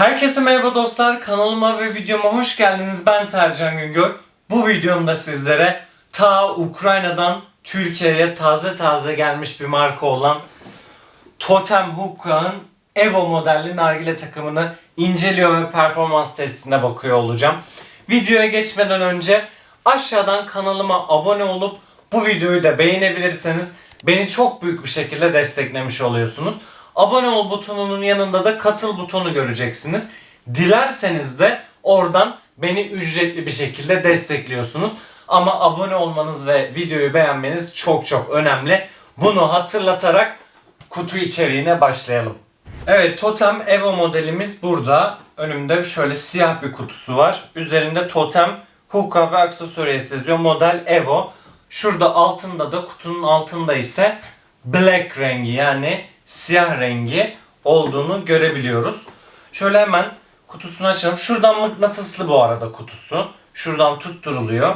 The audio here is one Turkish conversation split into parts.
Herkese merhaba dostlar. Kanalıma ve videoma hoş geldiniz. Ben Sercan Güngör. Bu videomda sizlere ta Ukrayna'dan Türkiye'ye taze taze gelmiş bir marka olan Totem Hookah'ın Evo modelli nargile takımını inceliyor ve performans testine bakıyor olacağım. Videoya geçmeden önce aşağıdan kanalıma abone olup bu videoyu da beğenebilirseniz beni çok büyük bir şekilde desteklemiş oluyorsunuz. Abone ol butonunun yanında da katıl butonu göreceksiniz. Dilerseniz de oradan beni ücretli bir şekilde destekliyorsunuz. Ama abone olmanız ve videoyu beğenmeniz çok çok önemli. Bunu hatırlatarak kutu içeriğine başlayalım. Evet Totem Evo modelimiz burada. Önümde şöyle siyah bir kutusu var. Üzerinde Totem, Hookah ve aksesuarı yazıyor. Model Evo. Şurada altında da kutunun altında ise black rengi yani siyah rengi olduğunu görebiliyoruz. Şöyle hemen kutusunu açalım. Şuradan mıknatıslı bu arada kutusu. Şuradan tutturuluyor.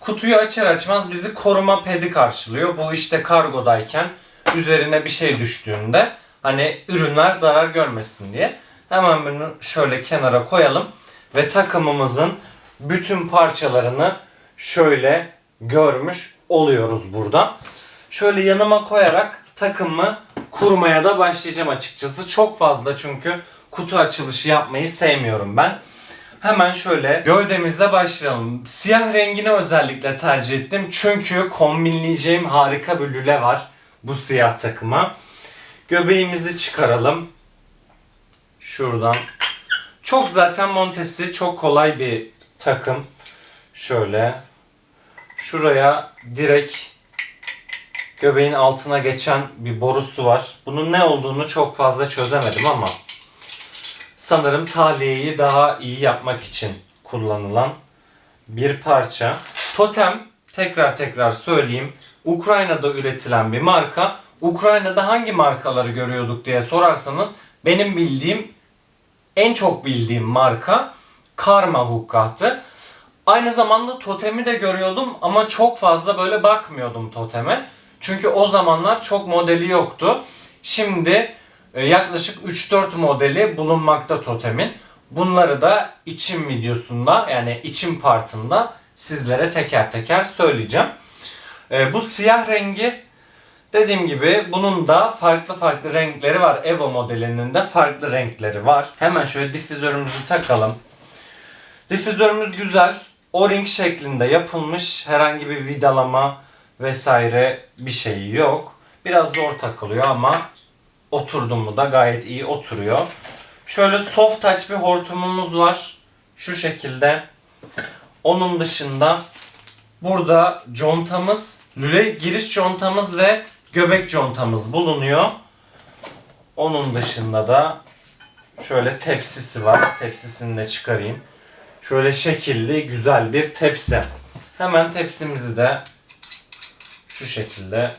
Kutuyu açar açmaz bizi koruma pedi karşılıyor. Bu işte kargodayken üzerine bir şey düştüğünde hani ürünler zarar görmesin diye. Hemen bunu şöyle kenara koyalım ve takımımızın bütün parçalarını şöyle görmüş oluyoruz burada. Şöyle yanıma koyarak takımı kurmaya da başlayacağım açıkçası. Çok fazla çünkü kutu açılışı yapmayı sevmiyorum ben. Hemen şöyle gövdemizle başlayalım. Siyah rengini özellikle tercih ettim. Çünkü kombinleyeceğim harika bir lüle var bu siyah takıma. Göbeğimizi çıkaralım. Şuradan. Çok zaten montesi çok kolay bir takım. Şöyle. Şuraya direkt göbeğin altına geçen bir borusu var. Bunun ne olduğunu çok fazla çözemedim ama sanırım tahliyeyi daha iyi yapmak için kullanılan bir parça. Totem tekrar tekrar söyleyeyim. Ukrayna'da üretilen bir marka. Ukrayna'da hangi markaları görüyorduk diye sorarsanız benim bildiğim en çok bildiğim marka Karma Hookah'tı. Aynı zamanda totemi de görüyordum ama çok fazla böyle bakmıyordum toteme. Çünkü o zamanlar çok modeli yoktu. Şimdi e, yaklaşık 3-4 modeli bulunmakta totemin. Bunları da içim videosunda yani içim partında sizlere teker teker söyleyeceğim. E, bu siyah rengi dediğim gibi bunun da farklı farklı renkleri var. Evo modelinin de farklı renkleri var. Hemen şöyle difüzörümüzü takalım. Difüzörümüz güzel. O-ring şeklinde yapılmış. Herhangi bir vidalama vesaire bir şey yok. Biraz zor takılıyor ama oturdu mu da gayet iyi oturuyor. Şöyle soft touch bir hortumumuz var. Şu şekilde. Onun dışında burada contamız, lüle giriş contamız ve göbek contamız bulunuyor. Onun dışında da şöyle tepsisi var. Tepsisini de çıkarayım. Şöyle şekilli güzel bir tepsi. Hemen tepsimizi de şu şekilde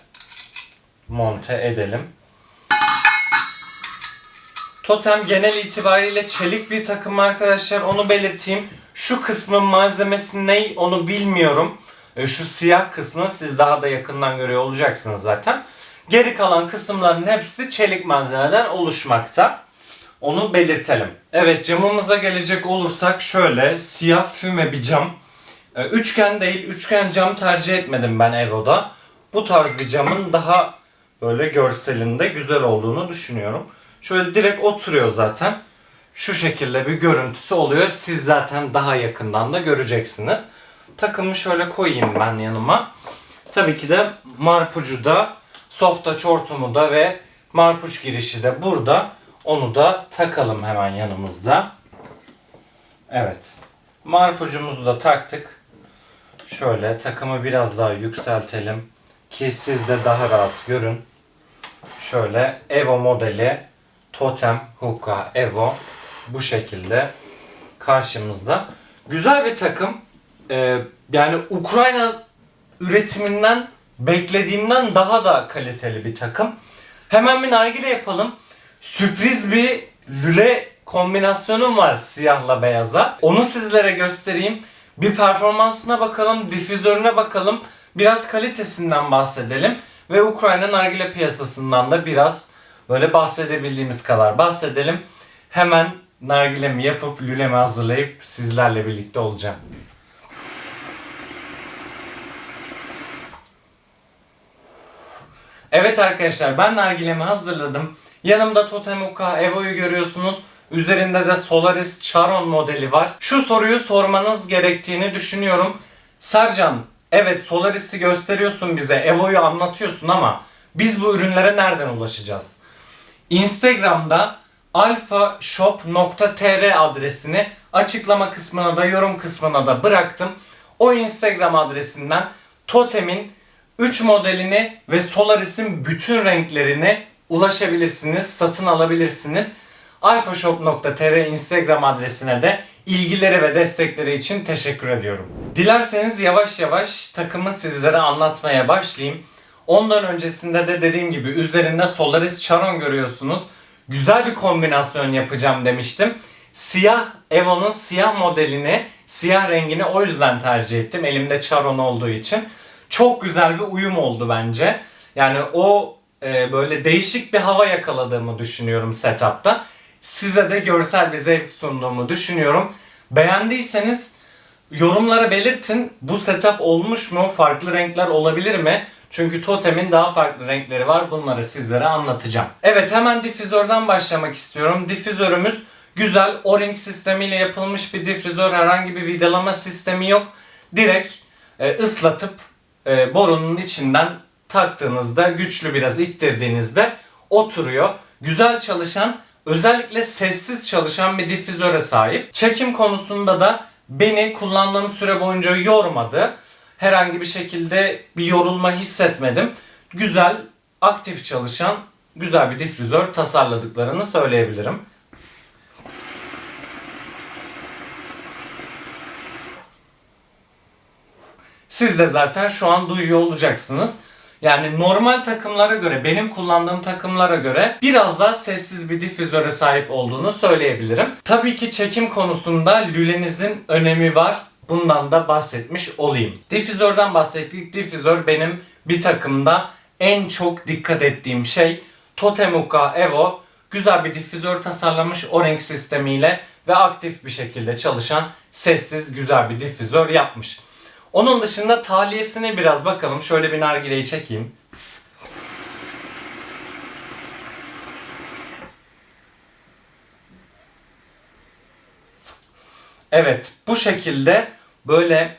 monte edelim. Totem genel itibariyle çelik bir takım arkadaşlar onu belirteyim. Şu kısmın malzemesi ne onu bilmiyorum. E, Şu siyah kısmı siz daha da yakından görüyor olacaksınız zaten. Geri kalan kısımların hepsi çelik malzemeden oluşmakta. Onu belirtelim. Evet camımıza gelecek olursak şöyle siyah füme bir cam. E, Üçgen değil, üçgen cam tercih etmedim ben Evo'da. Bu tarz bir camın daha böyle görselinde güzel olduğunu düşünüyorum. Şöyle direkt oturuyor zaten. Şu şekilde bir görüntüsü oluyor. Siz zaten daha yakından da göreceksiniz. Takımı şöyle koyayım ben yanıma. Tabii ki de marpucu da, soft touch da ve marpuç girişi de burada. Onu da takalım hemen yanımızda. Evet. Marpucumuzu da taktık. Şöyle takımı biraz daha yükseltelim. Ki siz de daha rahat görün. Şöyle Evo modeli Totem Hookah Evo bu şekilde karşımızda. Güzel bir takım. Ee, yani Ukrayna üretiminden beklediğimden daha da kaliteli bir takım. Hemen bir nargile yapalım. Sürpriz bir lüle kombinasyonum var siyahla beyaza. Onu sizlere göstereyim. Bir performansına bakalım, difüzörüne bakalım. Biraz kalitesinden bahsedelim. Ve Ukrayna nargile piyasasından da biraz böyle bahsedebildiğimiz kadar bahsedelim. Hemen nargilemi yapıp lülemi hazırlayıp sizlerle birlikte olacağım. Evet arkadaşlar ben nargilemi hazırladım. Yanımda Totemuka Evo'yu görüyorsunuz. Üzerinde de Solaris Charon modeli var. Şu soruyu sormanız gerektiğini düşünüyorum. Sercan, evet Solaris'i gösteriyorsun bize, Evo'yu anlatıyorsun ama biz bu ürünlere nereden ulaşacağız? Instagram'da alfashop.tr adresini açıklama kısmına da yorum kısmına da bıraktım. O Instagram adresinden Totem'in 3 modelini ve Solaris'in bütün renklerini ulaşabilirsiniz, satın alabilirsiniz. alfashop.tr Instagram adresine de ilgileri ve destekleri için teşekkür ediyorum. Dilerseniz yavaş yavaş takımı sizlere anlatmaya başlayayım. Ondan öncesinde de dediğim gibi üzerinde Solaris Charon görüyorsunuz. Güzel bir kombinasyon yapacağım demiştim. Siyah Evo'nun siyah modelini, siyah rengini o yüzden tercih ettim. Elimde Charon olduğu için. Çok güzel bir uyum oldu bence. Yani o e, böyle değişik bir hava yakaladığımı düşünüyorum setup'ta. Size de görsel bir zevk sunduğumu düşünüyorum. Beğendiyseniz yorumlara belirtin. Bu setup olmuş mu? Farklı renkler olabilir mi? Çünkü totemin daha farklı renkleri var. Bunları sizlere anlatacağım. Evet hemen difüzörden başlamak istiyorum. Difüzörümüz güzel o-ring sistemiyle yapılmış bir difüzör. Herhangi bir vidalama sistemi yok. Direkt e, ıslatıp e, borunun içinden taktığınızda güçlü biraz ittirdiğinizde oturuyor. Güzel çalışan özellikle sessiz çalışan bir difüzöre sahip. Çekim konusunda da beni kullandığım süre boyunca yormadı. Herhangi bir şekilde bir yorulma hissetmedim. Güzel, aktif çalışan güzel bir difüzör tasarladıklarını söyleyebilirim. Siz de zaten şu an duyuyor olacaksınız. Yani normal takımlara göre, benim kullandığım takımlara göre biraz daha sessiz bir difüzöre sahip olduğunu söyleyebilirim. Tabii ki çekim konusunda lülenizin önemi var. Bundan da bahsetmiş olayım. Difüzörden bahsettik. Difüzör benim bir takımda en çok dikkat ettiğim şey. Totemuka Evo güzel bir difüzör tasarlamış o renk sistemiyle ve aktif bir şekilde çalışan sessiz güzel bir difüzör yapmış. Onun dışında tahliyesine biraz bakalım. Şöyle bir nargileyi çekeyim. Evet bu şekilde böyle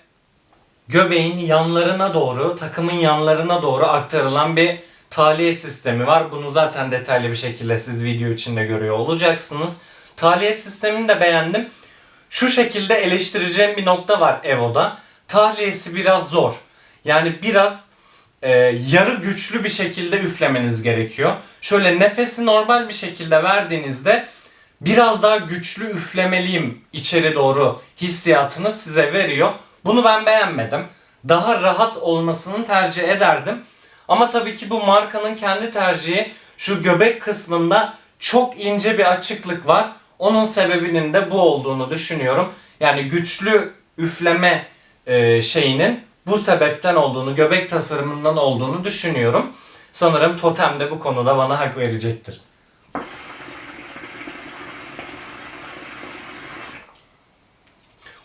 göbeğin yanlarına doğru, takımın yanlarına doğru aktarılan bir tahliye sistemi var. Bunu zaten detaylı bir şekilde siz video içinde görüyor olacaksınız. Tahliye sistemini de beğendim. Şu şekilde eleştireceğim bir nokta var Evo'da. Tahliyesi biraz zor. Yani biraz e, yarı güçlü bir şekilde üflemeniz gerekiyor. Şöyle nefesi normal bir şekilde verdiğinizde biraz daha güçlü üflemeliyim içeri doğru hissiyatını size veriyor. Bunu ben beğenmedim. Daha rahat olmasını tercih ederdim. Ama tabii ki bu markanın kendi tercihi şu göbek kısmında çok ince bir açıklık var. Onun sebebinin de bu olduğunu düşünüyorum. Yani güçlü üfleme e, şeyinin bu sebepten olduğunu, göbek tasarımından olduğunu düşünüyorum. Sanırım Totem de bu konuda bana hak verecektir.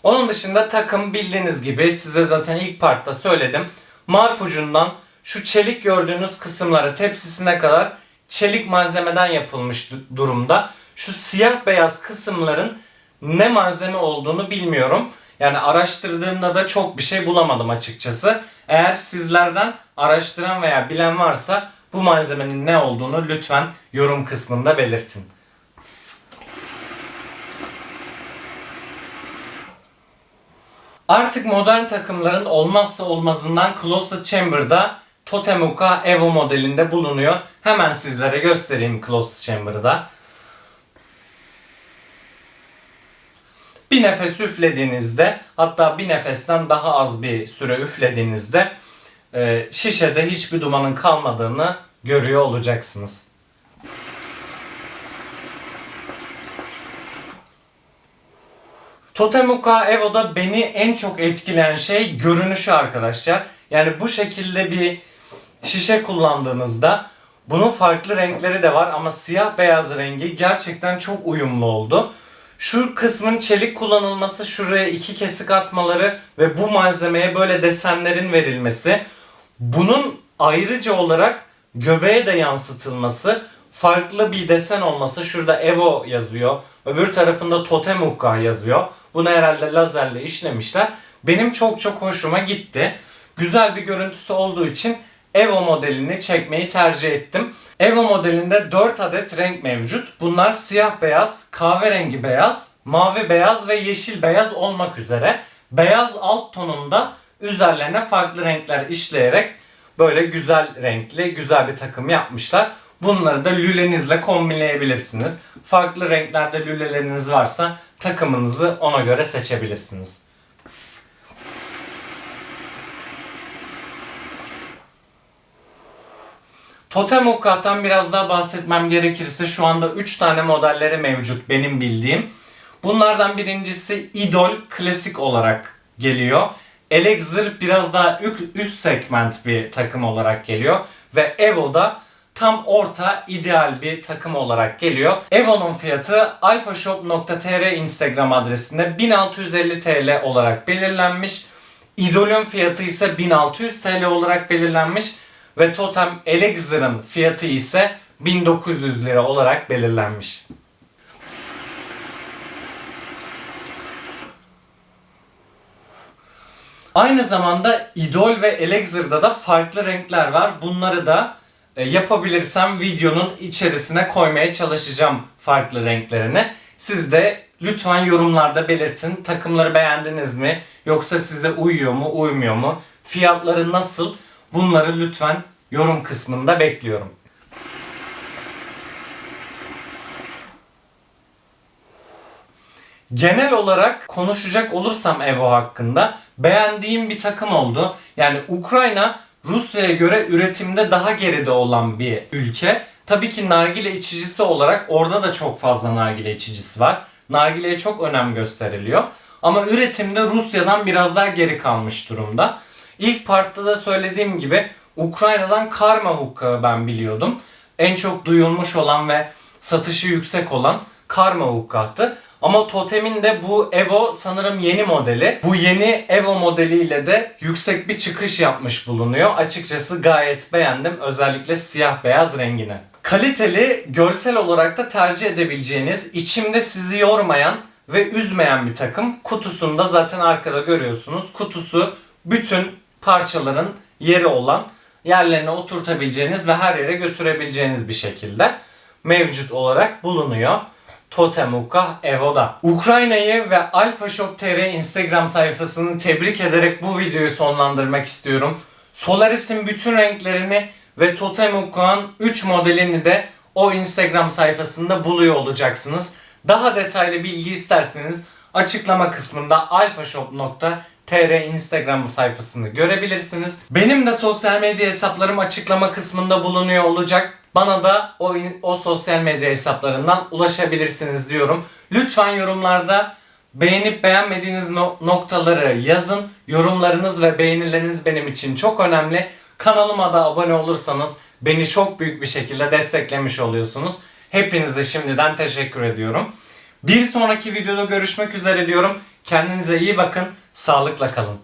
Onun dışında takım bildiğiniz gibi size zaten ilk partta söyledim. Marpucundan şu çelik gördüğünüz kısımlara tepsisine kadar çelik malzemeden yapılmış durumda. Şu siyah beyaz kısımların ne malzeme olduğunu bilmiyorum. Yani araştırdığımda da çok bir şey bulamadım açıkçası. Eğer sizlerden araştıran veya bilen varsa bu malzemenin ne olduğunu lütfen yorum kısmında belirtin. Artık modern takımların olmazsa olmazından Closet Chamber'da Totemuka Evo modelinde bulunuyor. Hemen sizlere göstereyim Closet Chamber'ı Bir nefes üflediğinizde hatta bir nefesten daha az bir süre üflediğinizde e, şişede hiçbir dumanın kalmadığını görüyor olacaksınız. Totemuka Evo'da beni en çok etkileyen şey görünüşü arkadaşlar. Yani bu şekilde bir şişe kullandığınızda bunun farklı renkleri de var ama siyah beyaz rengi gerçekten çok uyumlu oldu. Şu kısmın çelik kullanılması, şuraya iki kesik atmaları ve bu malzemeye böyle desenlerin verilmesi. Bunun ayrıca olarak göbeğe de yansıtılması, farklı bir desen olması. Şurada Evo yazıyor. Öbür tarafında Totem Ukka yazıyor. Bunu herhalde lazerle işlemişler. Benim çok çok hoşuma gitti. Güzel bir görüntüsü olduğu için Evo modelini çekmeyi tercih ettim. Evo modelinde 4 adet renk mevcut. Bunlar siyah beyaz, kahverengi beyaz, mavi beyaz ve yeşil beyaz olmak üzere. Beyaz alt tonunda üzerlerine farklı renkler işleyerek böyle güzel renkli, güzel bir takım yapmışlar. Bunları da lülenizle kombinleyebilirsiniz. Farklı renklerde lüleleriniz varsa takımınızı ona göre seçebilirsiniz. Totem Hokka'tan biraz daha bahsetmem gerekirse şu anda 3 tane modelleri mevcut benim bildiğim. Bunlardan birincisi Idol klasik olarak geliyor. Elixir biraz daha üst segment bir takım olarak geliyor. Ve Evo da tam orta ideal bir takım olarak geliyor. Evo'nun fiyatı alfashop.tr Instagram adresinde 1650 TL olarak belirlenmiş. Idol'ün fiyatı ise 1600 TL olarak belirlenmiş ve Totem Elixir'ın fiyatı ise 1900 lira olarak belirlenmiş. Aynı zamanda Idol ve Elixir'da da farklı renkler var. Bunları da e, yapabilirsem videonun içerisine koymaya çalışacağım farklı renklerini. Siz de lütfen yorumlarda belirtin. Takımları beğendiniz mi? Yoksa size uyuyor mu, uymuyor mu? Fiyatları nasıl? Bunları lütfen yorum kısmında bekliyorum. Genel olarak konuşacak olursam Evo hakkında beğendiğim bir takım oldu. Yani Ukrayna Rusya'ya göre üretimde daha geride olan bir ülke. Tabii ki nargile içicisi olarak orada da çok fazla nargile içicisi var. Nargileye çok önem gösteriliyor. Ama üretimde Rusya'dan biraz daha geri kalmış durumda. İlk partta da söylediğim gibi Ukrayna'dan Karma Hukka'yı ben biliyordum. En çok duyulmuş olan ve satışı yüksek olan Karma Hukka'tı. Ama Totem'in de bu Evo sanırım yeni modeli. Bu yeni Evo modeliyle de yüksek bir çıkış yapmış bulunuyor. Açıkçası gayet beğendim. Özellikle siyah beyaz rengini. Kaliteli, görsel olarak da tercih edebileceğiniz, içimde sizi yormayan ve üzmeyen bir takım. Kutusunda zaten arkada görüyorsunuz. Kutusu bütün parçaların yeri olan yerlerine oturtabileceğiniz ve her yere götürebileceğiniz bir şekilde mevcut olarak bulunuyor. Totemuka Evo'da. Ukrayna'yı ve Alfa Shop TR Instagram sayfasını tebrik ederek bu videoyu sonlandırmak istiyorum. Solaris'in bütün renklerini ve Totemuka'nın 3 modelini de o Instagram sayfasında buluyor olacaksınız. Daha detaylı bilgi isterseniz açıklama kısmında alfashop.tr Instagram sayfasını görebilirsiniz. Benim de sosyal medya hesaplarım açıklama kısmında bulunuyor olacak. Bana da o, o sosyal medya hesaplarından ulaşabilirsiniz diyorum. Lütfen yorumlarda beğenip beğenmediğiniz no- noktaları yazın. Yorumlarınız ve beğenileriniz benim için çok önemli. Kanalıma da abone olursanız beni çok büyük bir şekilde desteklemiş oluyorsunuz. Hepinize şimdiden teşekkür ediyorum. Bir sonraki videoda görüşmek üzere diyorum. Kendinize iyi bakın. Sağlıkla kalın.